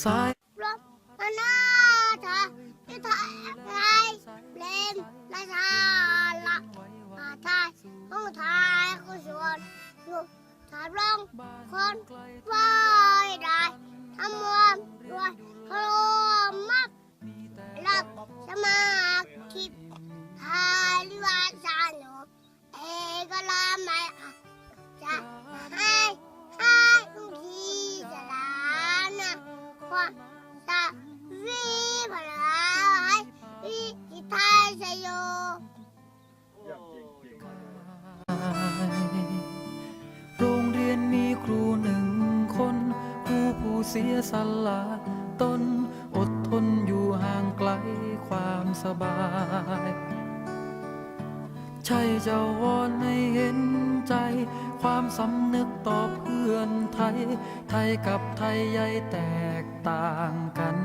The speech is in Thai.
สายรบมาหน้าเธอที่ไทยไทยเล่นและชาละมาไทยห้องไทยกุศลอยู่ถาร้องคนว่าได้ทำความรวย ตาวิพลายวิกิทายชโยโรงเรียนมีครูหนึ่งคน ครูผู้เสียสละตนอดทนอยู่ห่างไกลความสบาย ใช่จะวอนให้เห็น ใจ ความสำนึกต่อเพื่อนไทย ไทยกับไทยใหญ่แตกต่างกัน